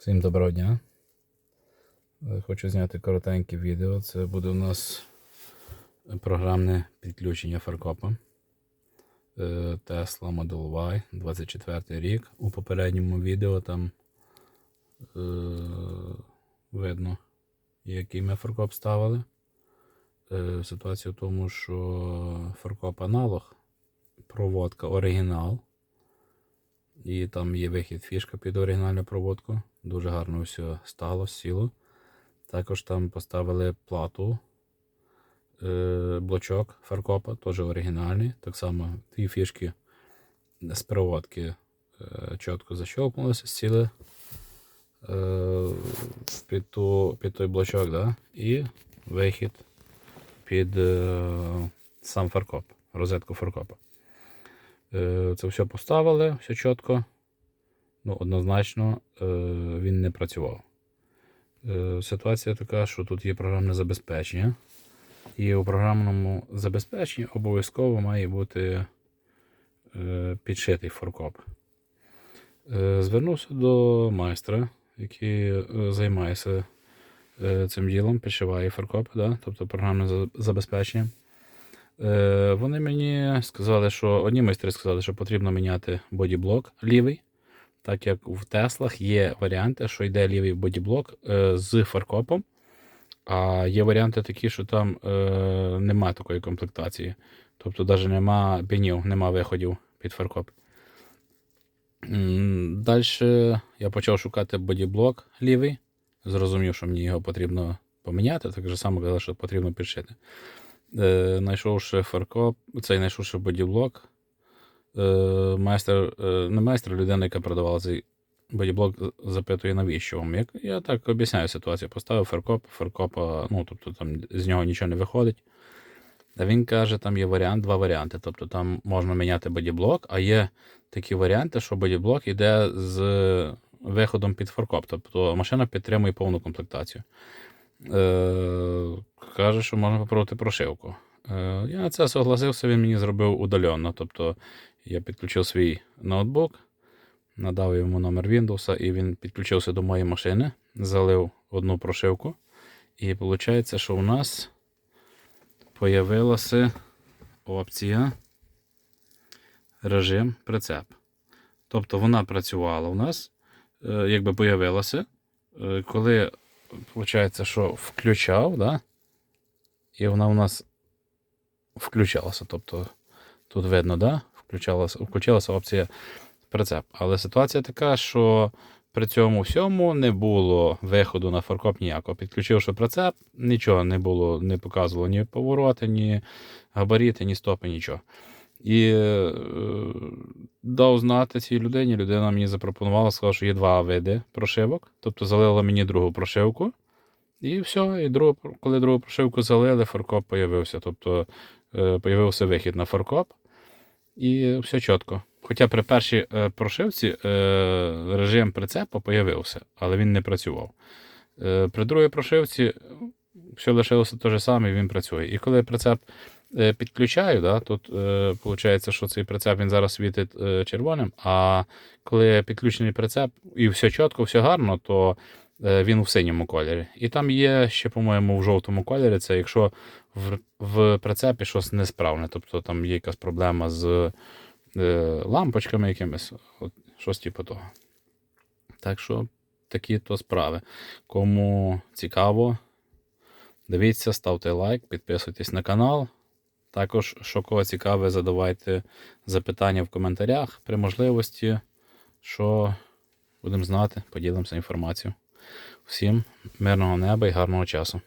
Всім доброго дня. Е, Хочу зняти коротеньке відео. Це буде у нас програмне підключення фаркопа Е, Tesla Model Y 24 рік. У попередньому відео там е, видно, який ми фаркоп ставили. Е, Ситуація в тому, що фаркоп аналог, проводка оригінал. І там є вихід фішка під оригінальну проводку. Дуже гарно все стало, сіло. Також там поставили плату, е, блочок фаркопа, теж оригінальний. Так само дві фішки з проводки е, чітко защелкнулися, сіли е, під, ту, під той блочок, да? і вихід під сам фаркоп, розетку фаркопа. Е, Це все поставили, все чітко. Ну, однозначно е, він не працював. Е, Ситуація така, що тут є програмне забезпечення. І у програмному забезпеченні обов'язково має бути підшитий форкоп. Звернувся до майстра, який займається цим ділом, підшиває форкоп, да? тобто програмне забезпечення. Е, Вони мені сказали, що одні майстри сказали, що потрібно міняти бодіблок лівий, так як в Теслах є варіанти, що йде лівий бодіблок е, з фаркопом, а є варіанти такі, що там е, нема такої комплектації. Тобто навіть нема пінів, нема виходів під фаркоп. Далі я почав шукати бодіблок лівий. Зрозумів, що мені його потрібно поміняти, так само казали, що потрібно підшити. Е, знайшовши фаркоп, цей знайшовши бодіблок, е, майстер, е, не майстер, людина, яка продавала цей бодіблок, запитує, навіщо вам. Як, я так об'ясняю ситуацію. Поставив фаркоп, фаркопа, ну, тобто там з нього нічого не виходить. А він каже, там є варіант, два варіанти. Тобто там можна міняти бодіблок, а є такі варіанти, що бодіблок йде з виходом під фаркоп. Тобто машина підтримує повну комплектацію. Е, каже, що можна попробувати прошивку. Е, я на це согласився, він мені зробив удаленно. Тобто я підключив свій ноутбук, надав йому номер Windows, і він підключився до моєї машини, залив одну прошивку. І виходить, що у нас появилася опція режим прицеп. Тобто вона працювала у нас, е, якби появилася, коли виходить, що включав, да? і вона у нас включалася. Тобто тут видно, да? включалася, включилася опція прицеп. Але ситуація така, що при цьому всьому не було виходу на фаркоп ніякого. Підключивши прицеп, нічого не було, не показувало ні повороти, ні габаріти, ні стопи, нічого. І е, дав знати цій людині. Людина мені запропонувала, сказала, що є два види прошивок. Тобто залила мені другу прошивку. І все. І другу, коли другу прошивку залили, фаркоп появився. Тобто е, появився вихід на фаркоп. І все чітко. Хоча при першій е, прошивці е, режим прицепа появився, але він не працював. Е, при другій прошивці все лишилося те ж саме, і він працює. І коли прицеп підключаю, да, тут е, виходить, що цей прицеп він зараз світить е, червоним, а коли підключений прицеп і все чітко, все гарно, то е, він у синьому кольорі. І там є ще, по-моєму, в жовтому кольорі, це якщо в, в прицепі щось несправне, тобто там є якась проблема з е, лампочками якимись, от, щось типу того. Так що такі то справи. Кому цікаво, дивіться, ставте лайк, підписуйтесь на канал. Також, що кого цікаве, задавайте запитання в коментарях при можливості, що будемо знати, поділимося інформацією. Всім мирного неба і гарного часу.